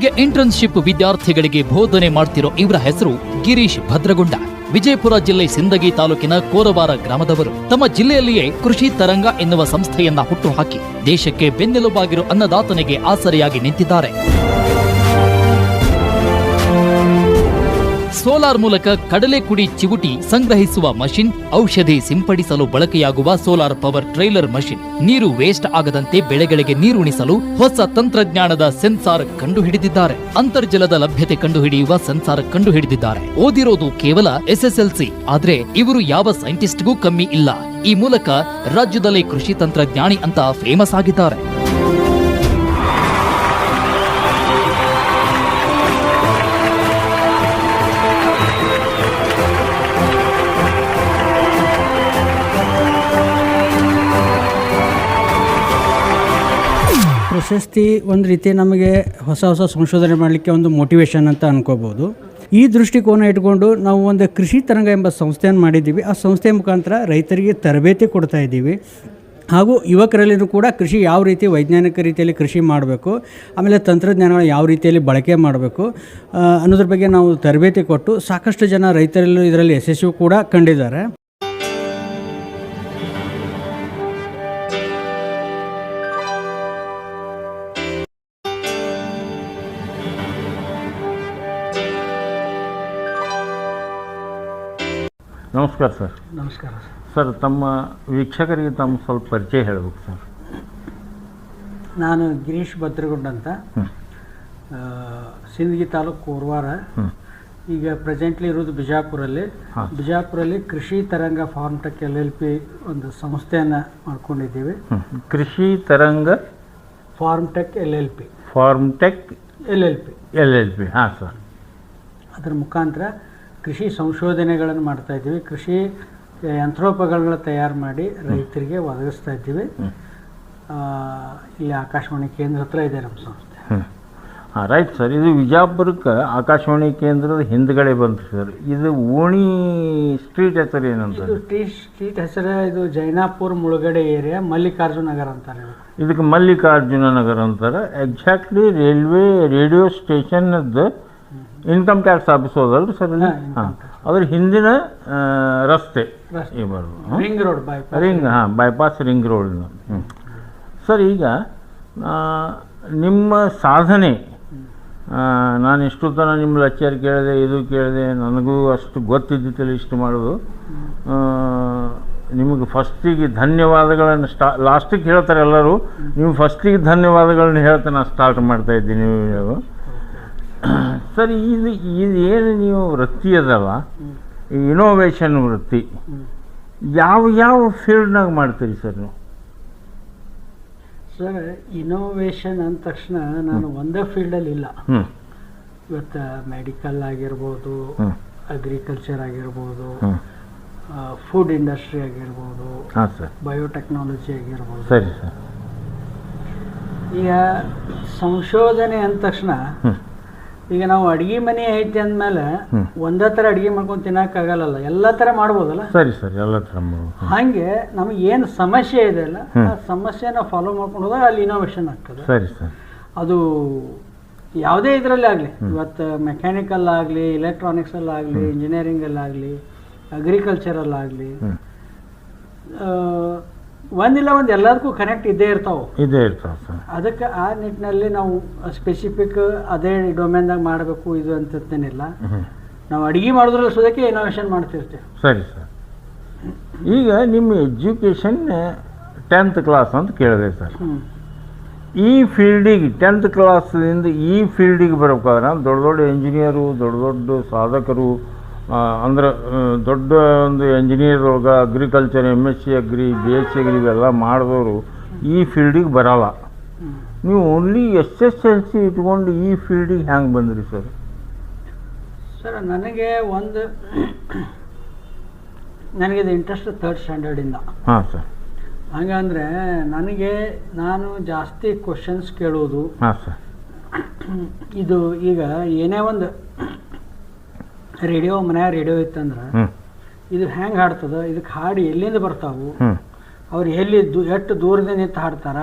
ಇಲ್ಲಿಗೆ ಇಂಟರ್ನ್ಶಿಪ್ ವಿದ್ಯಾರ್ಥಿಗಳಿಗೆ ಬೋಧನೆ ಮಾಡ್ತಿರೋ ಇವರ ಹೆಸರು ಗಿರೀಶ್ ಭದ್ರಗುಂಡ. ವಿಜಯಪುರ ಜಿಲ್ಲೆ ಸಿಂದಗಿ ತಾಲೂಕಿನ ಕೋರವಾರ ಗ್ರಾಮದವರು. ತಮ್ಮ ಜಿಲ್ಲೆಯಲ್ಲಿಯೇ ಕೃಷಿ ತರಂಗ ಎನ್ನುವ ಸಂಸ್ಥೆಯನ್ನ ಹುಟ್ಟುಹಾಕಿ ದೇಶಕ್ಕೆ ಬೆನ್ನೆಲುಬಾಗಿರೋ ಅನ್ನದಾತನಿಗೆ ಆಸರೆಯಾಗಿ ನಿಂತಿದ್ದಾರೆ. ಸೋಲಾರ್ ಮೂಲಕ ಕಡಲೆ ಕುಡಿ ಚಿವುಟಿ ಸಂಗ್ರಹಿಸುವ ಮಷಿನ್ ಔಷಧಿ ಸಿಂಪಡಿಸಲು ಬಳಕೆಯಾಗುವ ಸೋಲಾರ್ ಪವರ್ ಟ್ರೈಲರ್ ಮಷಿನ್. ನೀರು ವೇಸ್ಟ್ ಆಗದಂತೆ ಬೆಳೆಗಳಿಗೆ ನೀರುಣಿಸಲು ಹೊಸ ತಂತ್ರಜ್ಞಾನದ ಸೆನ್ಸಾರ್ ಕಂಡುಹಿಡಿದಿದ್ದಾರೆ. ಅಂತರ್ಜಲದ ಲಭ್ಯತೆ ಕಂಡುಹಿಡಿಯುವ ಸೆನ್ಸಾರ್ ಕಂಡುಹಿಡಿದಿದ್ದಾರೆ. ಓದಿರೋದು ಕೇವಲ ಎಸ್ಎಸ್ಎಲ್ಸಿ, ಆದ್ರೆ ಇವರು ಯಾವ ಸೈಂಟಿಸ್ಟ್ಗೂ ಕಮ್ಮಿ ಇಲ್ಲ. ಈ ಮೂಲಕ ರಾಜ್ಯದಲ್ಲಿ ಕೃಷಿ ತಂತ್ರಜ್ಞಾನಿ ಅಂತ ಫೇಮಸ್ ಆಗಿದ್ದಾರೆ. ಪ್ರಶಸ್ತಿ ಒಂದು ರೀತಿ ನಮಗೆ ಹೊಸ ಹೊಸ ಸಂಶೋಧನೆ ಮಾಡಲಿಕ್ಕೆ ಒಂದು ಮೋಟಿವೇಶನ್ ಅಂತ ಅನ್ಕೋಬೋದು. ಈ ದೃಷ್ಟಿಕೋನ ಇಟ್ಕೊಂಡು ನಾವು ಒಂದು ಕೃಷಿ ತರಂಗ ಎಂಬ ಸಂಸ್ಥೆಯನ್ನು ಮಾಡಿದ್ದೀವಿ. ಆ ಸಂಸ್ಥೆ ಮುಖಾಂತರ ರೈತರಿಗೆ ತರಬೇತಿ ಕೊಡ್ತಾ ಇದ್ದೀವಿ. ಹಾಗೂ ಯುವಕರಲ್ಲಿನೂ ಕೂಡ ಕೃಷಿ ಯಾವ ರೀತಿ ವೈಜ್ಞಾನಿಕ ರೀತಿಯಲ್ಲಿ ಕೃಷಿ ಮಾಡಬೇಕು, ಆಮೇಲೆ ತಂತ್ರಜ್ಞಾನಗಳ ಯಾವ ರೀತಿಯಲ್ಲಿ ಬಳಕೆ ಮಾಡಬೇಕು ಅನ್ನೋದ್ರ ಬಗ್ಗೆ ನಾವು ತರಬೇತಿ ಕೊಟ್ಟು ಸಾಕಷ್ಟು ಜನ ರೈತರಲ್ಲೂ ಇದರಲ್ಲಿ ಯಶಸ್ವಿ ಕೂಡ ಕಂಡಿದ್ದಾರೆ. ನಮಸ್ಕಾರ ಸರ್. ನಮಸ್ಕಾರ ಸರ್. ತಮ್ಮ ವೀಕ್ಷಕರಿಗೆ ತಮ್ಮ ಸ್ವಲ್ಪ ಪರಿಚಯ ಹೇಳಬೇಕು ಸರ್. ನಾನು ಗಿರೀಶ್ ಭದ್ರಗುಂಡ ಅಂತ. ಸಿಂದಗಿ ತಾಲೂಕು ಕೋರ್ವಾರ. ಈಗ ಪ್ರೆಸೆಂಟ್ಲಿ ಇರೋದು ಬಿಜಾಪುರಲ್ಲಿ. ಬಿಜಾಪುರಲ್ಲಿ Krishi Taranga farm tech L L P ಒಂದು ಸಂಸ್ಥೆಯನ್ನು ಮಾಡ್ಕೊಂಡಿದ್ದೀವಿ. Krishi Taranga farm tech L L P. Farm tech L L P. L L P. ಹಾಂ ಸರ್. ಅದರ ಮುಖಾಂತರ ಕೃಷಿ ಸಂಶೋಧನೆಗಳನ್ನು ಮಾಡ್ತಾ ಇದ್ದೀವಿ. ಕೃಷಿ ಯಂತ್ರೋಪಕರಣಗಳ ತಯಾರು ಮಾಡಿ ರೈತರಿಗೆ ಒದಗಿಸ್ತಾ ಇದ್ದೀವಿ. ಇಲ್ಲಿ ಆಕಾಶವಾಣಿ ಕೇಂದ್ರ ಹತ್ರ ಇದೆ ನಮ್ಮ ಸಂಸ್ಥೆ. ಹಾಂ ರೈಟ್ ಸರ್ ಇದು ವಿಜಾಪುರಕ್ಕೆ ಆಕಾಶವಾಣಿ ಕೇಂದ್ರದ ಹಿಂದ್ಗಡೆ ಬಂತು ಸರ್. ಇದು ಓಣಿ ಸ್ಟ್ರೀಟ್ ಹೆಸರು ಏನಂತ? ಇದು ಟಿ ಸ್ಟ್ರೀಟ್ ಹೆಸರು ಇದು ಜೈನಾಪುರ್ ಮುಳುಗಡೆ ಏರಿಯಾ ಮಲ್ಲಿಕಾರ್ಜುನ ನಗರ ಅಂತಾರೆ ಇದಕ್ಕೆ. ಇದಕ್ಕೆ ಮಲ್ಲಿಕಾರ್ಜುನ ನಗರ ಅಂತಾರೆ. ಎಕ್ಸಾಕ್ಟ್ಲಿ ರೈಲ್ವೆ ರೇಡಿಯೋ ಸ್ಟೇಷನ್ದು ಇನ್ಕಮ್ ಟ್ಯಾಕ್ಸ್ ಆಫೀಸ್ ಹೋದಲ್ರಿ ಸರ್ ಇಲ್ಲಿ ಹಾಂ ಅದ್ರ ಹಿಂದಿನ ರಸ್ತೆ ರಸ್ತೆ. ಈ ಬರೋದು. ರಿಂಗ್ ರೋಡ್ ರಿಂಗ್ ಹಾಂ ಬೈಪಾಸ್ ರಿಂಗ್ ರೋಡ್ನ ಹ್ಞೂ ಸರ್ ಈಗ ನಿಮ್ಮ ಸಾಧನೆ ನಾನು ಇಷ್ಟು ತನಕ ನಿಮ್ಮ ಲೆಕ್ಚರ್ ಕೇಳಿದೆ ಇದು ಕೇಳಿದೆ ನನಗೂ ಅಷ್ಟು ಗೊತ್ತಿದ್ದಿತ್ತಲ್ಲ ಇಷ್ಟು ಮಾಡೋದು. ನಿಮಗೆ ಫಸ್ಟಿಗೆ ಧನ್ಯವಾದಗಳನ್ನು ಸ್ಟಾ ಲಾಸ್ಟಿಗೆ ಹೇಳ್ತಾರೆ ಎಲ್ಲರೂ ನೀವು ಫಸ್ಟಿಗೆ ಧನ್ಯವಾದಗಳನ್ನ ಹೇಳ್ತಾ ನಾನು ಸ್ಟಾರ್ಟ್ ಮಾಡ್ತಾ ಇದ್ದೀನಿ ನೀವು ಸರ್ ಇದು ಇದು ಏನು ನೀವು ವೃತ್ತಿ ಅದಲ್ಲ ಇನೋವೇಷನ್ ವೃತ್ತಿ. ಯಾವ ಯಾವ ಫೀಲ್ಡ್ನಾಗ ಮಾಡ್ತೀರಿ ಸರ್ ನೀವು? ಸರ್ ಇನೋವೇಷನ್ ಅಂದ ತಕ್ಷಣ ನಾನು ಒಂದೇ ಫೀಲ್ಡಲ್ಲಿ ಇಲ್ಲ. ಇವತ್ತು ಮೆಡಿಕಲ್ ಆಗಿರ್ಬೋದು ಅಗ್ರಿಕಲ್ಚರ್ ಆಗಿರ್ಬೋದು ಫುಡ್ ಇಂಡಸ್ಟ್ರಿ ಆಗಿರ್ಬೋದು ಬಯೋಟೆಕ್ನಾಲಜಿ ಆಗಿರ್ಬೋದು. ಸರಿ ಸರ್. ಈಗ ಸಂಶೋಧನೆ ಅಂದ ತಕ್ಷಣ ಈಗ ನಾವು ಅಡಿಗೆ ಮನೆ ಐತಿ ಅಂದಮೇಲೆ ಒಂದೇ ತರ ಅಡಿಗೆ ಮಾಡ್ಕೊಂಡು ತಿನ್ನಕ್ಕಾಗಲ್ಲ ಎಲ್ಲ ತರ ಮಾಡ್ಬೋದಲ್ಲ? ಸರಿ ಸರಿ ಎಲ್ಲ ತರ ಹಂಗೆ ನಮಗೆ ಏನು ಸಮಸ್ಯೆ ಇದೆ ಅಲ್ಲ. ಆ ಸಮಸ್ಯೆನ ಫಾಲೋ ಮಾಡ್ಕೊಂಡು ಹೋದಾಗ ಅಲ್ಲಿ ಇನೋವೇಶನ್ ಆಗ್ತದೆ. ಸರಿ ಸರ್. ಅದು ಯಾವುದೇ ಇದರಲ್ಲಿ ಆಗಲಿ ಇವತ್ತು ಮೆಕ್ಯಾನಿಕಲ್ ಆಗಲಿ ಇಲೆಕ್ಟ್ರಾನಿಕ್ಸಲ್ಲಾಗಲಿ ಇಂಜಿನಿಯರಿಂಗಲ್ಲಾಗಲಿ ಅಗ್ರಿಕಲ್ಚರಲ್ಲಾಗಲಿ ಒಂದಿಲ್ಲ ಒಂದು ಎಲ್ಲದಕ್ಕೂ ಕನೆಕ್ಟ್ ಇದ್ದೇ ಇರ್ತಾವೆ. ಇದೇ ಇರ್ತಾವೆ ಸರ್. ಅದಕ್ಕೆ ಆ ನಿಟ್ಟಿನಲ್ಲಿ ನಾವು ಸ್ಪೆಸಿಫಿಕ್ ಅದೇ ಡೊಮೇನ್ದಾಗ ಮಾಡಬೇಕು ಇದು ಅಂತೇನಿಲ್ಲ ಹ್ಞೂ ನಾವು ಅಡುಗೆ ಮಾಡೋದ್ರಲ್ಲಿ ಸುದಕ್ಕೆ ಇನೋವೇಷನ್ ಮಾಡ್ತಿರ್ತೀವಿ ಸರಿ ಸರ್. ಈಗ ನಿಮ್ಮ ಎಜುಕೇಷನ್ ಟೆಂತ್ ಕ್ಲಾಸ್ ಅಂತ ಕೇಳಿದೆ ಸರ್. ಹ್ಞೂ ಈ ಫೀಲ್ಡಿಗೆ ಟೆಂತ್ ಕ್ಲಾಸಿಂದ ಈ ಫೀಲ್ಡಿಗೆ ಬರಬೇಕಾದ್ರೆ ದೊಡ್ಡ ದೊಡ್ಡ ಇಂಜಿನಿಯರು ದೊಡ್ಡ ದೊಡ್ಡ ಸಾಧಕರು ಅಂದ್ರೆ ದೊಡ್ಡ ಒಂದು ಇಂಜಿನಿಯರ್ ಒಳಗೆ agriculture M S C agri B S C agri ಇವೆಲ್ಲ ಮಾಡಿದವರು ಈ ಫೀಲ್ಡಿಗೆ ಬರಲ್ಲ. ನೀವು only S S L C ಇಟ್ಕೊಂಡು ಈ ಫೀಲ್ಡಿಗೆ ಹ್ಯಾಂಗೆ ಬಂದ್ರಿ ಸರ್? ಸರ್ ನನಗೆ ಒಂದು ನನಗೆ ನನಗಿದು ಇಂಟ್ರೆಸ್ಟ್ ಥರ್ಡ್ ಸ್ಟ್ಯಾಂಡರ್ಡಿಂದ ಹಾಂ ಸರ್. ಹಂಗಂದ್ರೆ ನನಗೆ ನಾನು ಜಾಸ್ತಿ ಕ್ವಶನ್ಸ್ ಕೇಳೋದು ಹಾಂ ಸರ್. ಇದು ಈಗ ಏನೇ ಒಂದು ರೇಡಿಯೋ ಮನ್ಯಾಗ ರೇಡಿಯೋ ಇತ್ತಂದ್ರೆ ಇದು ಹೆಂಗೆ ಹಾಡ್ತದ? ಇದಕ್ಕೆ ಹಾಡು ಎಲ್ಲಿಂದ ಬರ್ತಾವು? ಅವ್ರು ಎಲ್ಲಿ ಎಷ್ಟು ದೂರದಿಂದ ನಿಂತು ಹಾಡ್ತಾರ?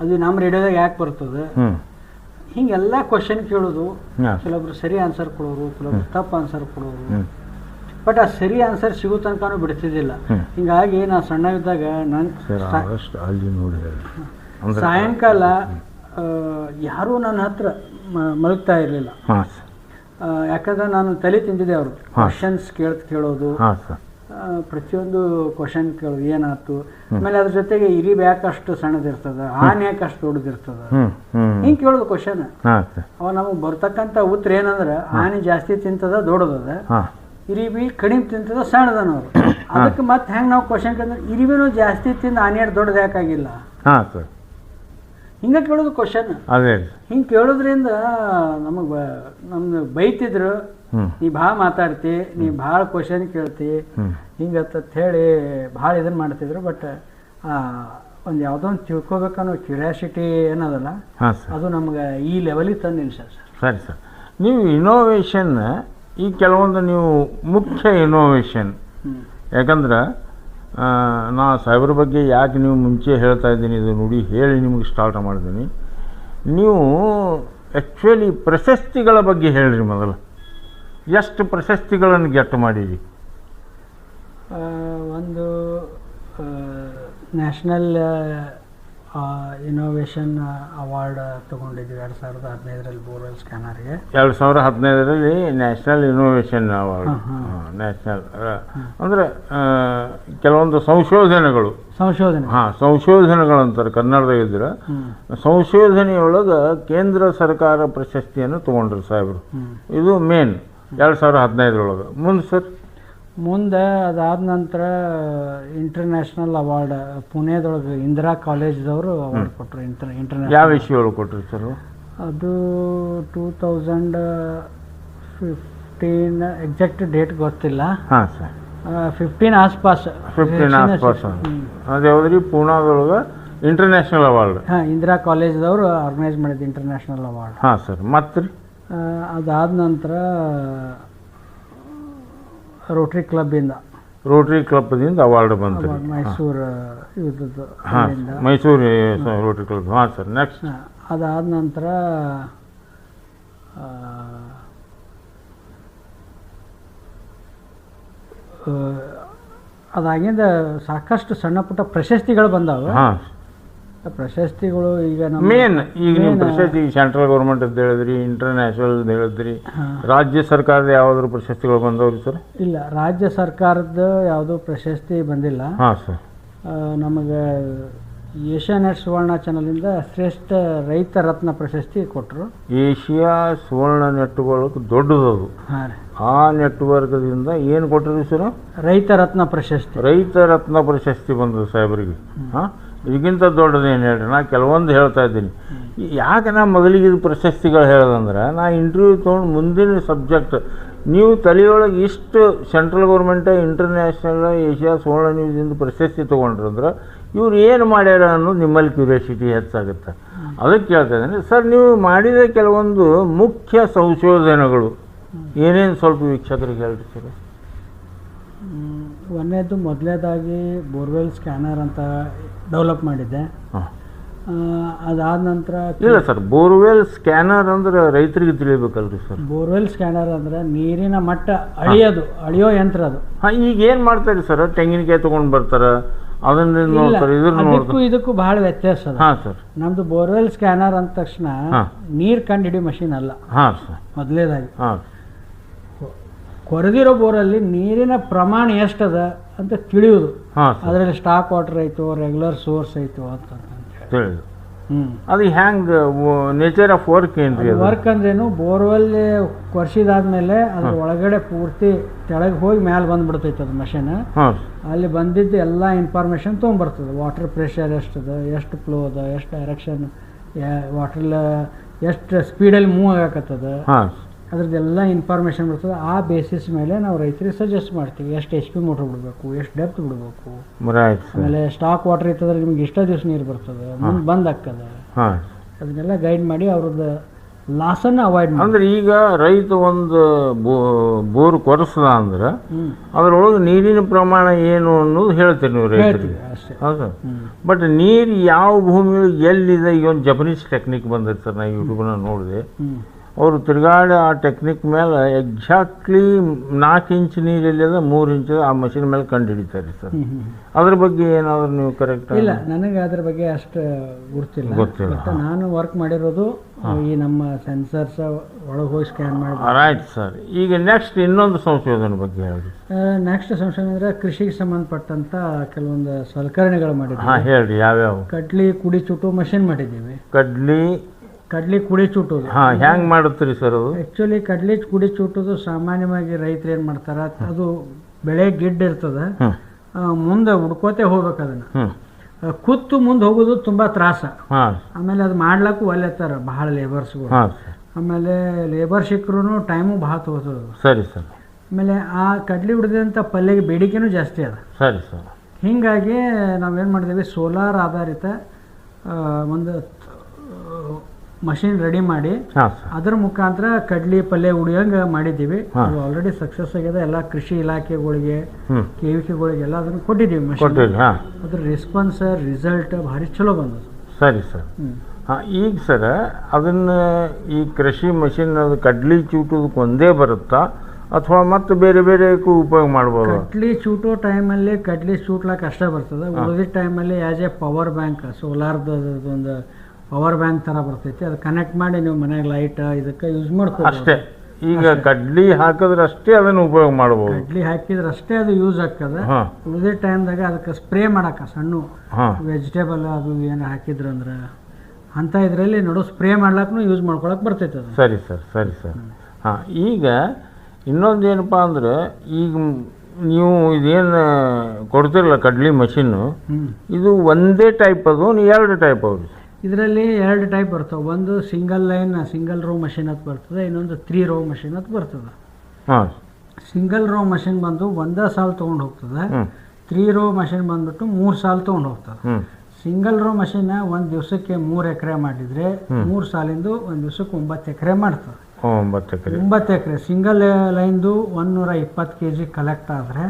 ಅದು ನಮ್ಮ ರೇಡಿಯೋದಾಗ ಯಾಕೆ ಬರ್ತದೆ? ಹಿಂಗೆಲ್ಲಾ ಕ್ವಶನ್ ಕೇಳೋದು. ಕೆಲವೊಬ್ರು ಸರಿ ಆನ್ಸರ್ ಕೊಡೋರು ಕೆಲವೊಬ್ರು ತಪ್ಪು ಆನ್ಸರ್ ಕೊಡೋರು. ಬಟ್ ಆ ಸರಿ ಆನ್ಸರ್ ಸಿಗೋ ತನಕ ಬಿಡ್ತಿದ್ದಿಲ್ಲ. ಹಿಂಗಾಗಿ ನಾ ಸಣ್ಣ ಇದ್ದಾಗ ನಾನು ಸರ್ ಅಲ್ಲಿ ನೋಡಿ ಹೇಳಿ ಅಂದ್ರೆ ಸಾಯಂಕಾಲ ಯಾರೂ ನನ್ನ ಹತ್ರ ಮಲಗ್ತಾ ಇರಲಿಲ್ಲ. ಯಾಕಂದ್ರೆ ನಾನು ತಲೆ ತಿಂದಿದ್ದೆ ಅವರು. ಕ್ವಶನ್ಸ್ ಕೇಳ್ತ ಕೇಳೋದು. ಪ್ರತಿಯೊಂದು ಕ್ವಶನ್ ಕೇಳೋದು ಏನಾಯ್ತು? ಆಮೇಲೆ ಅದ್ರ ಜೊತೆಗೆ ಇರಿಬ್ ಯಾಕೆ ಅಷ್ಟು ಸಣ್ಣದಿರ್ತದ ಆನೆ ಯಾಕೆ ಅಷ್ಟು ದೊಡ್ಡದಿರ್ತದ ಹಿಂಗೆ ಕೇಳೋದು ಕ್ವಶನ್ ಅವ ನಮಗೆ ಬರ್ತಕ್ಕಂಥ ಉತ್ತರ ಏನಂದ್ರೆ ಆನೆ ಜಾಸ್ತಿ ತಿಂತದ ದೊಡ್ಡದದ. ಇರಿಬಿ ಕಡಿಮೆ ತಿಂತದ ಸಣ್ಣದನವ್ರು ಅದಕ್ಕೆ ಮತ್ತೆ ಹೆಂಗೆ ನಾವು ಕ್ವಶನ್ ಕೇಳಿದ್ರೆ ಇರಿಬಿನೂ ಜಾಸ್ತಿ ತಿಂದು ಆನೆ ದೊಡ್ಡದು ಯಾಕಾಗಿಲ್ಲ ಹಿಂಗೆ ಕೇಳೋದು ಕ್ವಶನ್ ಅದೇ. ಹಿಂಗೆ ಕೇಳೋದ್ರಿಂದ ನಮಗೆ ನಮ್ದು ಬೈತಿದ್ರು ನೀ ಭಾಳ ಮಾತಾಡ್ತಿ ನೀ ಭಾಳ ಕ್ವಶನ್ ಕೇಳ್ತಿ ಹಿಂಗೆ ಹಿಂಗತ್ತ ಹೇಳಿ ಭಾಳ ಇದನ್ನು ಮಾಡ್ತಿದ್ರು ಬಟ್ ಒಂದು ಯಾವುದೋ ಒಂದು ತಿಳ್ಕೊಬೇಕನ್ನೋ ಕ್ಯೂರಿಯಾಸಿಟಿ ಏನದಲ್ಲ ಅದು ನಮ್ಗೆ ಈ ಲೆವೆಲಿಗೆ ತಂದು ನಿಲ್ಸ ಸರ್. ಸರಿ ಸರ್. ನೀವು ಇನೋವೇಷನ್ ಈ ಕೆಲವೊಂದು ನೀವು ಮುಖ್ಯ ಇನೋವೇಷನ್ ಯಾಕಂದ್ರೆ ನಾ ಸಾಹೇಬ್ರ ಬಗ್ಗೆ ಯಾಕೆ ನೀವು ಮುಂಚೆ ಹೇಳ್ತಾ ಇದ್ದೀನಿ, ಇದು ನೋಡಿ ಹೇಳಿ ನಿಮಗೆ ಸ್ಟಾರ್ಟ್ ಮಾಡಿದ್ದೀನಿ ನೀವು ಆ್ಯಕ್ಚುಲಿ ಪ್ರಶಸ್ತಿಗಳ ಬಗ್ಗೆ ಹೇಳ್ರಿ ಮೊದಲು. ಎಷ್ಟು ಪ್ರಶಸ್ತಿಗಳನ್ನು ಗೆಟ್ ಮಾಡಿರಿ? ಒಂದು ನ್ಯಾಷನಲ್ ಇನೋವೇಷನ್ ಅವಾರ್ಡ್ ತೊಗೊಂಡಿದ್ವಿ ಎರಡು ಸಾವಿರದ ಹದಿನೈದರಲ್ಲಿ ಬೋರ್ವೆಲ್ ಸ್ಕ್ಯಾನರ್ಗೆ ಎರಡು ಸಾವಿರದ ಹದಿನೈದರಲ್ಲಿ ನ್ಯಾಷನಲ್ ಇನೋವೇಷನ್ ಅವಾರ್ಡ್. ನ್ಯಾಷನಲ್ ಅಂದರೆ ಕೆಲವೊಂದು ಸಂಶೋಧನೆಗಳು. ಸಂಶೋಧನೆ. ಹಾಂ ಸಂಶೋಧನೆಗಳಂತಾರೆ ಕನ್ನಡದಾಗ ಇದ್ರ ಹ್ಞೂ ಸಂಶೋಧನೆಯೊಳಗೆ ಕೇಂದ್ರ ಸರ್ಕಾರ ಪ್ರಶಸ್ತಿಯನ್ನು ತೊಗೊಂಡ್ರು ಸಾಹೇಬರು. ಇದು ಮೇನ್ ಎರಡು ಸಾವಿರದ ಹದಿನೈದರೊಳಗೆ. ಮುಂದೆ ಸರ್? ಮುಂದೆ ಅದಾದ ನಂತರ ಇಂಟರ್ನ್ಯಾಷನಲ್ ಅವಾರ್ಡ್ ಪುಣೆದೊಳಗೆ ಇಂದಿರಾ ಕಾಲೇಜ್ದವರು ಅವಾರ್ಡ್ ಕೊಟ್ಟರು ಇಂಟರ್ ಯಾವ ಇಂಟರ್ನ್ಯಾಷನಲ್ ವಿಷಯ ಒಳಗೆ ಕೊಟ್ರಿ ಸರ್ ಅದು two thousand fifteen exact date ಗೊತ್ತಿಲ್ಲ. ಹಾಂ ಸರ್ ಫಿಫ್ಟೀನ್ ಆಸ್ಪಾಸ್. ಫಿಫ್ಟೀನ್ ಆಸ್ಪಾಸ್ ಅದು ಯಾವ್ದ್ರಿ ಪೂನಾದೊಳಗೆ ಇಂಟರ್ನ್ಯಾಷನಲ್ ಅವಾರ್ಡ್ ಹಾಂ ಇಂದಿರಾ ಕಾಲೇಜ್ದವರು ಆರ್ಗನೈಸ್ ಮಾಡಿದ್ದು ಇಂಟರ್ನ್ಯಾಷನಲ್ ಅವಾರ್ಡ್ ಹಾಂ ಸರ್ ಮತ್ತೆ ಅದಾದ ನಂತರ ರೋಟ್ರಿ ಕ್ಲಬ್ಬಿಂದ ರೋಟ್ರಿ ಕ್ಲಬ್ದಿಂದ ಅವಾರ್ಡ್ ಬಂತು ಮೈಸೂರು ಹಾಂ. ಅಲ್ಲಿಂದ. ಮೈಸೂರು ರೋಟ್ರಿ ಕ್ಲಬ್ ಹಾಂ ಸರ್. ನೆಕ್ಸ್ಟ್ ಅದಾದ ನಂತರ ಅದಾಗಿಂದ ಸಾಕಷ್ಟು ಸಣ್ಣ ಪುಟ್ಟ ಪ್ರಶಸ್ತಿಗಳು ಬಂದಾವೆ. ಪ್ರಶಸ್ತಿಗಳು ಈಗ ನಮ್ಮ ಮೇನ್ ಈಗ ನೀವು ಪ್ರಶಸ್ತಿ ಸೆಂಟ್ರಲ್ ಗೌರ್ಮೆಂಟ್ ಅಂತ ಹೇಳಿದ್ರಿ ಇಂಟರ್ನ್ಯಾಷನಲ್ ಅಂತ ಹೇಳಿದ್ರಿ. ರಾಜ್ಯ ಸರ್ಕಾರದ ಯಾವ್ದಾದ್ರು ಪ್ರಶಸ್ತಿಗಳು ಬಂದವ್ರಿ ಸರ್? ಇಲ್ಲ ರಾಜ್ಯ ಸರ್ಕಾರದ ಯಾವುದೂ ಪ್ರಶಸ್ತಿ ಬಂದಿಲ್ಲ. ಹಾಂ ಸರ್. ನಮಗೆ ಏಷ್ಯಾ ನೆಟ್ ಸುವರ್ಣ ಚಾನಲಿಂದ ಶ್ರೇಷ್ಠ ರೈತ ರತ್ನ ಪ್ರಶಸ್ತಿ ಕೊಟ್ಟರು ಏಷ್ಯಾ ಸುವರ್ಣ ನೆಟ್ವರ್ಕ್ ದೊಡ್ಡದದು. ಹಾಂ ರೀ. ಆ ನೆಟ್ವರ್ಕ್ದಿಂದ ಏನು ಕೊಟ್ಟರು ಸರ್? ರೈತ ರತ್ನ ಪ್ರಶಸ್ತಿ. ರೈತ ರತ್ನ ಪ್ರಶಸ್ತಿ ಬಂದದ ಸಾಹೇಬರಿಗೆ. ಹಾಂ? ಇದಕ್ಕಿಂತ ಏನು ಹೇಳ್ರಿ? ನಾ ಕೆಲವೊಂದು ಹೇಳ್ತಾ ಇದ್ದೀನಿ. ಯಾಕೆ ನಾ ಮೊದಲಿಗೆ ಇದು ಪ್ರಶಸ್ತಿಗಳು ಹೇಳೋದಂದ್ರೆ, ನಾ ಇಂಟರ್ವ್ಯೂ ತೊಗೊಂಡು ಮುಂದಿನ ಸಬ್ಜೆಕ್ಟ್ ನೀವು ತಲೆಯೊಳಗೆ ಇಷ್ಟು central government international Asia Suvarna ನ್ಯೂಸಿಂದ ಪ್ರಶಸ್ತಿ ತೊಗೊಂಡ್ರಂದ್ರೆ, ಇವ್ರು ಏನು ಮಾಡ್ಯಾರ ಅನ್ನೋದು ನಿಮ್ಮಲ್ಲಿ ಕ್ಯೂರಿಯಾಸಿಟಿ ಹೆಚ್ಚಾಗುತ್ತೆ. ಅದಕ್ಕೆ ಕೇಳ್ತಾ ಇದ್ದೀನಿ, ಸರ್, ನೀವು ಮಾಡಿದ ಕೆಲವೊಂದು ಮುಖ್ಯ ಸಂಶೋಧನೆಗಳು, ಏನೇನು ಸ್ವಲ್ಪ ವೀಕ್ಷಕರಿಗೆ ಹೇಳ್ರಿ ಸರ್? ಒಂದನೇದು ಮೊದಲನೇದಾಗಿ ಬೋರ್ವೆಲ್ ಸ್ಕ್ಯಾನರ್ ಅಂತ ಡೆವಲಪ್ ಮಾಡಿದ್ದೆ. ಅದಾದ ನಂತರ ಇಲ್ಲ ಸರ್ ಬೋರ್ವೆಲ್ ಸ್ಕ್ಯಾನರ್ ಅಂದ್ರೆ ರೈತರಿಗೆ ತಿಳಿಬೇಕಲ್ರಿ ಸರ್. ಬೋರ್ವೆಲ್ ಸ್ಕ್ಯಾನರ್ ಅಂದ್ರೆ ನೀರಿನ ಮಟ್ಟ ಅಳಿಯೋದು ಅಳಿಯೋ ಯಂತ್ರ ಅದು. ಹಾಂ ಈಗ ಏನು ಮಾಡ್ತಾರೆ ಸರ್? ತೆಂಗಿನಕಾಯಿ ತೊಗೊಂಡು ಬರ್ತಾರೆ ಅದನ್ನ ನೋಡ್ತಾರೆ ಅದಕ್ಕೂ ಇದಕ್ಕೂ ಬಹಳ ವ್ಯತ್ಯಾಸ ಅದ. ಹಾಂ ಸರ್. ನಮ್ದು ಬೋರ್ವೆಲ್ ಸ್ಕ್ಯಾನರ್ ಅಂದ ತಕ್ಷಣ. ನೀರ್ ಕಂಡು ಹಿಡಿಯೋ ಮಷಿನ್ ಅಲ್ಲ. ಹಾಂ ಸರ್. ಮೊದಲೇದಾಗಿ. ಹಾಂ. ಕೊರೆದಿರೋ ಬೋರಲ್ಲಿ ನೀರಿನ ಪ್ರಮಾಣ ಎಷ್ಟದ ಅಂತ ತಿಳಿಯೋದು. ಅದರಲ್ಲಿ ಸ್ಟಾಕ್ ವಾಟರ್ ಐತೋ ರೆಗ್ಯುಲರ್ ಸೋರ್ಸ್ ಐತೋ ಅಂತ ತಿಳಿದು ಅದು ಹ್ಯಾಂಗ್ ನೇಚರ್ ಆಫ್ ವರ್ಕ್ ಏನ್ರಿ ವರ್ಕ್ ಅಂದ್ರೇನು ಬೋರ್ವೆಲ್ ಕೊರ್ಸಿದಾದ್ಮೇಲೆ ಅದ್ರ ಒಳಗಡೆ ಪೂರ್ತಿ ಕೆಳಗೆ ಹೋಗಿ ಮ್ಯಾಲೆ ಬಂದ್ಬಿಡ್ತೈತೆ ಅದು ಮಷಿನ್ ಅಲ್ಲಿ ಬಂದಿದ್ದ ಎಲ್ಲ ಇನ್ಫಾರ್ಮೇಷನ್ ತೊಗೊಂಡ್ಬರ್ತದೆ. ವಾಟರ್ ಪ್ರೆಷರ್ ಎಷ್ಟದ ಎಷ್ಟು ಫ್ಲೋ ಅದ ಎಷ್ಟು ಡೈರೆಕ್ಷನ್ ವಾಟರ್ ಎಷ್ಟು ಸ್ಪೀಡಲ್ಲಿ ಮೂವ್ ಆಗಕತ್ತದ. ಅದ್ರದ್ದೆಲ್ಲ ಇನ್ಫಾರ್ಮೇಷನ್ ಬರ್ತದೆ. ಆ ಬೇಸಿಸ್ ಮೇಲೆ ನಾವು ರೈತರಿಗೆ ಸಜೆಸ್ಟ್ ಮಾಡ್ತೀವಿ. ಎಷ್ಟು ಎಚ್ ಪಿ ಮೋಟ್ರ್ ಬಿಡಬೇಕು ಎಷ್ಟು ಡೆಪ್ತ್ ಬಿಡಬೇಕು. ಆಮೇಲೆ ಸ್ಟಾಕ್ ವಾಟರ್ ಇತ್ತಂದ್ರೆ ನಿಮ್ಗೆ ಇಷ್ಟ ದಿವಸ ನೀರು ಬರ್ತದೆ. ಮುಂದೆ ಬಂದ್ ಆಗ್ತದೆ. ಹಾಂ. ಅದನ್ನೆಲ್ಲ ಗೈಡ್ ಮಾಡಿ ಅವ್ರದ್ದು ಲಾಸನ್ನು ಅವಾಯ್ಡ್ ಮಾಡಿ ಅಂದ್ರೆ ಈಗ ರೈತ ಒಂದು ಬೋರ್ ಕೊರೆಸದ ಅಂದ್ರೆ ಅದರೊಳಗೆ ನೀರಿನ ಪ್ರಮಾಣ ಏನು ಅನ್ನೋದು ಹೇಳ್ತೀರಿ ನೀವು ರೈತರಿಗೆ? ಹೌದು. ಬಟ್ ನೀರು ಯಾವ ಭೂಮಿಯೊಳಗೆ ಎಲ್ಲಿದೆ? ಈಗ ಒಂದು ಜಪನೀಸ್ ಟೆಕ್ನಿಕ್ ಬಂದಿರ್ತಾರೆ ನಾ ಯೂಟ್ಯೂಬ್ನ ನೋಡಿದೆ. ಅವರು ತಿರುಗಾಡಿ ಆ ಟೆಕ್ನಿಕ್ ಮೇಲೆ ಎಕ್ಸಾಕ್ಟ್ಲಿ ನಾಲ್ಕು ಇಂಚ್ ನೀರಿಲ್ಲದ ಮೂರು ಇಂಚ್ ಆ ಮಷಿನ್ ಮೇಲೆ ಕಂಡು ಹಿಡಿತಾರೆ ಸರ್. ಅದ್ರ ಬಗ್ಗೆ ಏನಾದರೂ ನೀವು ಕರೆಕ್ಟ್ ಇಲ್ಲ ನನಗೆ ಅದ್ರ ಬಗ್ಗೆ ಅಷ್ಟು ಗುರ್ತಿಲ್ಲ ಗೊತ್ತಿಲ್ಲ. ನಾನು ವರ್ಕ್ ಮಾಡಿರೋದು ಈ ನಮ್ಮ ಸೆನ್ಸರ್ಸ್ ಒಳಗೆ ಹೋಗಿ ಸ್ಕ್ಯಾನ್ ಮಾಡಿ ರೈಟ್ ಸರ್ ಈಗ ನೆಕ್ಸ್ಟ್ ಇನ್ನೊಂದು ಸಂಶೋಧನೆ ಬಗ್ಗೆ ಹೇಳಿ. ನೆಕ್ಸ್ಟ್ ಸಂಶೋಧನೆ ಅಂದರೆ ಕೃಷಿಗೆ ಸಂಬಂಧಪಟ್ಟಂತ ಕೆಲವೊಂದು ಸಲಕರಣೆಗಳು ಮಾಡಿದ್ದೀವಿ. ಹಾಂ ಹೇಳ್ರಿ ಯಾವ್ಯಾವ? ಕಡ್ಲಿ ಕುಡಿ ಚುಟು ಮಷಿನ್ ಮಾಡಿದ್ದೀವಿ. ಕಡ್ಲಿ ಕಡ್ಲಿ ಕುಡಿ ಚುಟ್ಟೋದು ಹಾಂ ಹೆಂಗೆ ಮಾಡುತ್ತೀರಿ ಸರ್ ಅದು? ಆ್ಯಕ್ಚುಲಿ ಕಡ್ಲಿ ಕುಡಿ ಚುಟ್ಟೋದು ಸಾಮಾನ್ಯವಾಗಿ ರೈತರು ಏನು ಮಾಡ್ತಾರೆ ಅದು ಬೆಳೆ ಗಿಡ್ಡ ಇರ್ತದೆ. ಮುಂದೆ ಹುಡ್ಕೋತೆ ಹೋಗ್ಬೇಕು ಅದನ್ನು. ಕುತ್ತು ಮುಂದೆ ಹೋಗೋದು ತುಂಬ ತ್ರಾಸ. ಆಮೇಲೆ ಅದು ಮಾಡ್ಲಕ್ಕೂ ಒಲ್ಲೆತ್ತಾರ ಬಹಳ ಲೇಬರ್ಸ್ಗಳು ಆಮೇಲೆ ಲೇಬರ್ ಸಿಕ್ಕರೂ ಟೈಮು ಭಾಳ ತಗೋತದ ಸರಿ ಸರ್. ಆಮೇಲೆ ಆ ಕಡ್ಲಿ ಹಿಡಿದಂಥ ಪಲ್ಯಗೆ ಬೇಡಿಕೆನೂ ಜಾಸ್ತಿ ಅದ. ಸರಿ ಸರ್. ಹೀಗಾಗಿ ನಾವೇನು ಮಾಡಿದ್ದೀವಿ ಸೋಲಾರ್ ಆಧಾರಿತ ಒಂದು ಮಷಿನ್ ರೆಡಿ ಮಾಡಿ ಅದರ ಸರ್ ಅದ್ರ ಮುಖಾಂತರ ಕಡ್ಲಿ ಪಲ್ಯ ಉಡಿಯಂಗ ಮಾಡಿದ್ದೀವಿ. ಅದು ಆಲ್ರೆಡಿ ಸಕ್ಸಸ್ ಆಗಿದೆ. ಎಲ್ಲ ಕೃಷಿ ಇಲಾಖೆಗಳಿಗೆ ಕೆ ವಿ ಕೆಗಳಿಗೆ ಎಲ್ಲ ಅದನ್ನು ಕೊಟ್ಟಿದ್ದೀವಿ ಮಷಿನ್ ಹಾಂ. ಅದ್ರ ರೆಸ್ಪಾನ್ಸ್ ರಿಸಲ್ಟ್ ಭಾರಿ ಚಲೋ ಬಂದದ ಸರಿ ಸರ್. ಹಾಂ ಈಗ ಸರ ಅದನ್ನು ಈ ಕೃಷಿ ಮಷಿನ್ ಅದು ಕಡ್ಲಿ ಚೂಟೋದಕ್ಕೆ ಒಂದೇ ಬರುತ್ತಾ? ಅಥವಾ ಮತ್ತೆ ಬೇರೆ ಬೇರೆಕ್ಕೂ ಉಪಯೋಗ ಮಾಡ್ಬೋದು? ಕಡ್ಲಿ ಚೂಟೋ ಟೈಮಲ್ಲಿ ಕಡ್ಲಿ ಚೂಟ್ಲಾಕ ಅಷ್ಟೇ ಬರ್ತದೆ. ಉಳಿದ ಟೈಮಲ್ಲಿ ಆ್ಯಸ್ ಎ ಪವರ್ ಬ್ಯಾಂಕ್ ಸೋಲಾರ್ದು ಒಂದು ಪವರ್ ಬ್ಯಾಂಕ್ ಥರ ಬರ್ತೈತಿ. ಅದು ಕನೆಕ್ಟ್ ಮಾಡಿ ನೀವು ಮನೆಗೆ ಲೈಟ್ ಇದಕ್ಕೆ ಯೂಸ್ ಮಾಡ್ಕೋಬೋದು. ಅಷ್ಟೇ. ಈಗ ಕಡ್ಲಿ ಹಾಕಿದ್ರೆ ಅಷ್ಟೇ ಅದನ್ನು ಉಪಯೋಗ ಮಾಡ್ಬೋದು. ಕಡ್ಲಿ ಹಾಕಿದ್ರೆ ಅಷ್ಟೇ ಅದು ಯೂಸ್ ಆಗ್ತದೆ. ಉಳಿದ ಟೈಮ್ದಾಗ ಅದಕ್ಕೆ ಸ್ಪ್ರೇ ಮಾಡಕ್ಕೆ ಸಣ್ಣ ವೆಜಿಟೇಬಲ್ ಅದು ಏನು ಹಾಕಿದ್ರು ಅಂದ್ರೆ ಅಂತ ಇದರಲ್ಲಿ ನೋಡು ಸ್ಪ್ರೇ ಮಾಡ್ಲಕ್ಕೂ ಯೂಸ್ ಮಾಡ್ಕೊಳಕ್ಕೆ ಬರ್ತೈತೆ ಅದು. ಸರಿ ಸರ್ ಸರಿ ಸರ್. ಹಾಂ ಈಗ ಇನ್ನೊಂದು ಏನಪ್ಪ ಅಂದ್ರೆ ಈಗ ನೀವು ಇದೇನು ಕೊಡ್ತಿರಲ್ಲ ಕಡ್ಲಿ ಮಷಿನ್ನು ಇದು ಒಂದೇ ಟೈಪ್ ಅದು ಎರಡು ಟೈಪ್ ಅವ್ರಿ ಇದರಲ್ಲಿ ಎರಡು ಟೈಪ್ ಬರ್ತವೆ. ಒಂದು single line single row machine ಅಂತ ಬರ್ತದೆ ಇನ್ನೊಂದು ತ್ರೀ ರೋ ಮಷಿನ್ ಅಂತ ಬರ್ತದೆ. ಹಾಂ. ಸಿಂಗಲ್ ರೋ ಮಷಿನ್ ಬಂದು ಒಂದೇ ಸಾಲು ತೊಗೊಂಡು ಹೋಗ್ತದೆ ತ್ರೀ ರೋ ಮಷಿನ್ ಬಂದ್ಬಿಟ್ಟು ಮೂರು ಸಾಲು ತೊಗೊಂಡು ಹೋಗ್ತದೆ. ಸಿಂಗಲ್ ರೋ ಮಷಿನ್ ಒಂದು ದಿವಸಕ್ಕೆ ಮೂರು ಎಕರೆ ಮಾಡಿದರೆ ಮೂರು ಸಾಲಿಂದು ಒಂದು ದಿವಸಕ್ಕೆ ಒಂಬತ್ತು ಎಕರೆ ಮಾಡ್ತದೆ. ಒಂಬತ್ತು ಎಕರೆ. ಒಂಬತ್ತು ಎಕರೆ. ಸಿಂಗಲ್ ಲೈನ್ದು ಒಂದೂರ ಇಪ್ಪತ್ತು ಕೆ ಜಿ ಕಲೆಕ್ಟ್ ಆದರೆ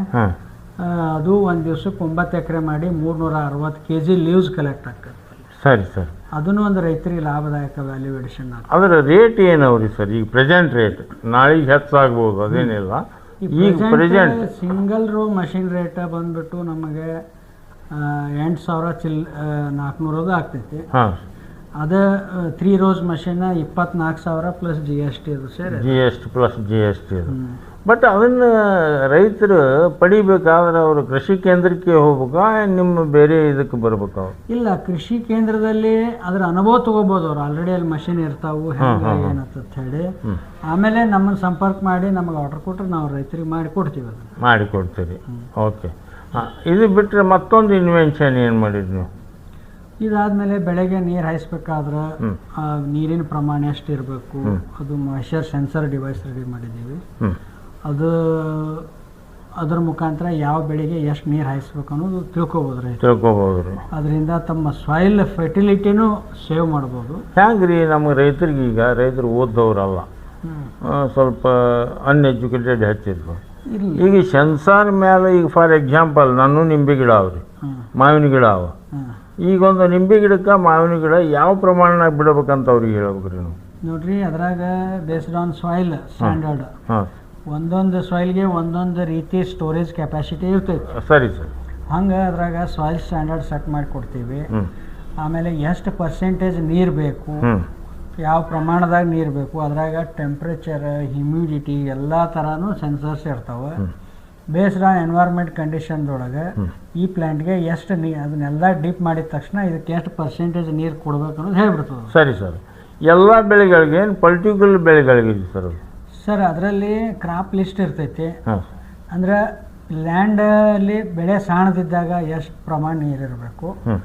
ಅದು ಒಂದು ದಿವಸಕ್ಕೆ ಒಂಬತ್ತು ಎಕರೆ ಮಾಡಿ ಮೂರ್ನೂರ ಅರವತ್ತು ಕೆ ಜಿ ಲೀವ್ಸ್ ಕಲೆಕ್ಟ್ ಆಗ್ತದೆ. ಸರಿ ಸರ್. ಅದನ್ನು ಒಂದು ರೈತರಿಗೆ ಲಾಭದಾಯಕ ವ್ಯಾಲ್ಯೂ ಎಡಿಷನ್ ಅದರ ರೇಟ್ ಏನವ್ರಿ ಸರ್? ಈಗ ಪ್ರೆಸೆಂಟ್ ರೇಟ್ ನಾಳೆ ಹೆಚ್ಚಾಗ್ಬೋದು ಅದೇನಿಲ್ಲ. ಈಗ present single row machine rate ಬಂದ್ಬಿಟ್ಟು ನಮಗೆ ಎಂಟು ಸಾವಿರ ಚಿಲ್ ನಾಲ್ಕುನೂರದು ಆಗ್ತೈತಿ. ಹಾಂ. ಅದೇ ತ್ರೀ ರೋಸ್ ಮಷೀನ್ ಇಪ್ಪತ್ನಾಲ್ಕು ಸಾವಿರ ಪ್ಲಸ್ ಜಿ ಎಸ್ ಟಿ ಅದು ಸೇರಿ G S T plus G S T ಅದು. ಬಟ್ ಅವನ್ನ ರೈತರು ಪಡಿಬೇಕಾದ್ರೆ ಅವರು ಕೃಷಿ ಕೇಂದ್ರಕ್ಕೆ ಹೋಗ್ಬೇಕಾ ನಿಮ್ಮ ಬೇರೆ ಇದಕ್ಕೆ ಬರ್ಬೇಕು ಅವ್ರು. ಇಲ್ಲ ಕೃಷಿ ಕೇಂದ್ರದಲ್ಲಿ ಅದ್ರ ಅನುಭವ ತಗೋಬೋದು ಅವ್ರು. ಆಲ್ರೆಡಿ ಅಲ್ಲಿ ಮಷಿನ್ ಇರ್ತಾವು ಹೆಂಗೆ ಏನಂತ ಹೇಳಿ. ಆಮೇಲೆ ನಮ್ಮನ್ನು ಸಂಪರ್ಕ ಮಾಡಿ ನಮಗೆ ಆರ್ಡರ್ ಕೊಟ್ಟರೆ ನಾವು ರೈತರಿಗೆ ಮಾಡಿ ಕೊಡ್ತೀವಿ ಅದನ್ನು. ಮಾಡಿ ಕೊಡ್ತೀರಿ. ಓಕೆ ಹಾಂ ಇದು ಬಿಟ್ಟರೆ ಮತ್ತೊಂದು ಇನ್ವೆನ್ಷನ್ ಏನು ಮಾಡಿದ್ವಿ ನೀವು? ಇದಾದ್ಮೇಲೆ ಬೆಳೆಗೆ ನೀರು ಹಾಯಿಸ್ಬೇಕಾದ್ರೆ ಆ, ನೀರಿನ ಪ್ರಮಾಣ ಎಷ್ಟು ಇರಬೇಕು ಅದು ಮಾಯ್ಚರ್ ಸೆನ್ಸರ್ ಡಿವೈಸ್ ರೆಡಿ ಮಾಡಿದ್ದೀವಿ. ಅದು ಅದ್ರ ಮುಖಾಂತರ ಯಾವ ಬೆಳೆಗೆ ಎಷ್ಟು ನೀರು ಹಾಯಿಸ್ಬೇಕು ಅನ್ನೋದು ತಿಳ್ಕೊಬೋದು ರೀ ತಿಳ್ಕೊಬೋದು ಅದರಿಂದ ತಮ್ಮ ಸಾಯಿಲ್ ಫರ್ಟಿಲಿಟಿನೂ ಸೇವ್ ಮಾಡ್ಬೋದು. ಹೆಂಗೆ ರೀ ನಮ್ಮ ರೈತರಿಗೆ ಈಗ ರೈತರು ಓದ್ದವ್ರಲ್ಲ. ಸ್ವಲ್ಪ ಅನ್ಎಜುಕೇಟೆಡ್ ಹೆಚ್ಚಿದ್ರು. ಈಗ ಸೆನ್ಸಾರ್ ಮೇಲೆ ಈಗ ಫಾರ್ ಎಕ್ಸಾಂಪಲ್ ನಾನು ನಿಂಬೆ ಗಿಡ ಅವ್ರಿ ಮಾವಿನ ಗಿಡ ಅವ. ಹಾಂ ಈಗ ಒಂದು ನಿಂಬೆ ಗಿಡಕ್ಕೆ ಮಾವಿನ ಗಿಡ ಯಾವ ಪ್ರಮಾಣನಾಗ ಬಿಡಬೇಕಂತ ಅವ್ರಿಗೆ ಹೇಳ್ಬೇಕು ರೀ ನೀವು? ನೋಡ್ರಿ ಅದ್ರಾಗ ಬೇಸ್ಡ್ ಆನ್ ಸಾಯಿಲ್ ಸ್ಟ್ಯಾಂಡರ್ಡ್ ಹಾಂ. ಒಂದೊಂದು ಸಾಯಿಲ್ಗೆ ಒಂದೊಂದು ರೀತಿ ಸ್ಟೋರೇಜ್ ಕೆಪಾಸಿಟಿ ಇರ್ತೈತಿ. ಸರಿ ಸರ್. ಹಂಗೆ ಅದ್ರಾಗ ಸಾಯಿಲ್ ಸ್ಟ್ಯಾಂಡರ್ಡ್ ಸೆಟ್ ಮಾಡಿ ಕೊಡ್ತೀವಿ. ಆಮೇಲೆ ಎಷ್ಟು ಪರ್ಸೆಂಟೇಜ್ ನೀರು ಬೇಕು ಯಾವ ಪ್ರಮಾಣದಾಗ ನೀರು ಬೇಕು ಅದ್ರಾಗ ಟೆಂಪ್ರೇಚರ್ ಹ್ಯುಮಿಡಿಟಿ ಎಲ್ಲ ಥರನೂ ಸೆನ್ಸರ್ಸ್ ಇರ್ತಾವೆ. ಬೇಸ್ಡ್ ಆನ್ ಎನ್ವೈರ್ಮೆಂಟ್ ಕಂಡೀಷನ್ದೊಳಗೆ ಈ ಪ್ಲ್ಯಾಂಟ್ಗೆ ಎಷ್ಟು ನೀ ಅದನ್ನೆಲ್ಲ ಡೀಪ್ ಮಾಡಿದ ತಕ್ಷಣ ಇದಕ್ಕೆ ಎಷ್ಟು ಪರ್ಸೆಂಟೇಜ್ ನೀರು ಕೊಡ್ಬೇಕು ಅನ್ನೋದು ಹೇಳ್ಬಿಡ್ತದೆ ಸರಿ ಸರ್. ಎಲ್ಲ ಬೆಳೆಗಳಿಗೆ ಏನು ಪರ್ಟಿಕ್ಯುಲರ್ ಬೆಳೆಗಳಿಗೆ ಸರ್ ಸರ್ ಅದರಲ್ಲಿ ಕ್ರಾಪ್ ಲಿಸ್ಟ್ ಇರ್ತೈತಿ. ಅಂದ್ರೆ ಲ್ಯಾಂಡಲ್ಲಿ ಬೆಳೆ ಸಾಣದಿದ್ದಾಗ ಎಷ್ಟು ಪ್ರಮಾಣ ನೀರು ಇರಬೇಕು ಹ್ಞೂ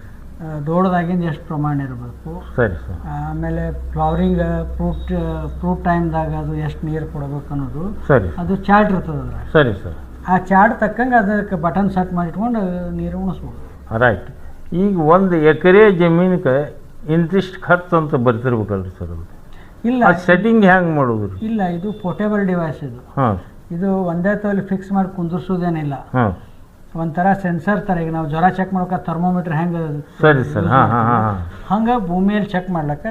ದೊಡ್ಡದಾಗಿಂದ ಎಷ್ಟು ಪ್ರಮಾಣ ಇರಬೇಕು ಸರಿ ಸರ್. ಆಮೇಲೆ ಫ್ಲವರಿಂಗ್ ಫ್ರೂಟ್ ಫ್ರೂಟ್ ಟೈಮ್ದಾಗ ಅದು ಎಷ್ಟು ನೀರು ಕೊಡಬೇಕು ಅನ್ನೋದು ಸರಿ. ಅದು ಚಾರ್ಟ್ ಇರ್ತದೆ ಅದರ ಸರಿ ಸರ್. ಆ ಚಾರ್ಟ್ ತಕ್ಕಂಗೆ ಅದಕ್ಕೆ ಬಟನ್ ಸೆಟ್ ಮಾಡಿಟ್ಕೊಂಡು ನೀರು ಉಣಿಸ್ಬೋದು. ರೈಟ್ ಈಗ ಒಂದು ಎಕರೆ ಜಮೀನಿಗೆ ಇಂತಿಷ್ಟು ಖರ್ಚು ಅಂತ ಬರ್ತಿರ್ಬೇಕಲ್ರಿ ಸರ್ ಅದು? ಇಲ್ಲ. ಸೆಟ್ಟಿಂಗ್ ಹೆಂಗೆ ಮಾಡೋದು ರೀ ಇಲ್ಲ ಇದು ಪೋರ್ಟೇಬಲ್ ಡಿವೈಸ್ ಇದು. ಹಾಂ. ಇದು ಒಂದೇ ತೋಲಿ ಫಿಕ್ಸ್ ಮಾಡಿ ಕುಂದಿರ್ಸೋದೇನಿಲ್ಲ. ಹಾಂ. ಒಂಥರ ಸೆನ್ಸರ್ ಥರ ಈಗ ನಾವು ಜ್ವರ ಚೆಕ್ ಮಾಡ್ಬೇಕಾ ಥರ್ಮೋಮೀಟ್ರ್ ಹೆಂಗೆ ಸರಿ ಸರ್ ಹಾಂ ಹಾಂ ಹಾಂ ಹಂಗೆ ಭೂಮಿಯಲ್ಲಿ ಚೆಕ್ ಮಾಡ್ಲಿಕ್ಕೆ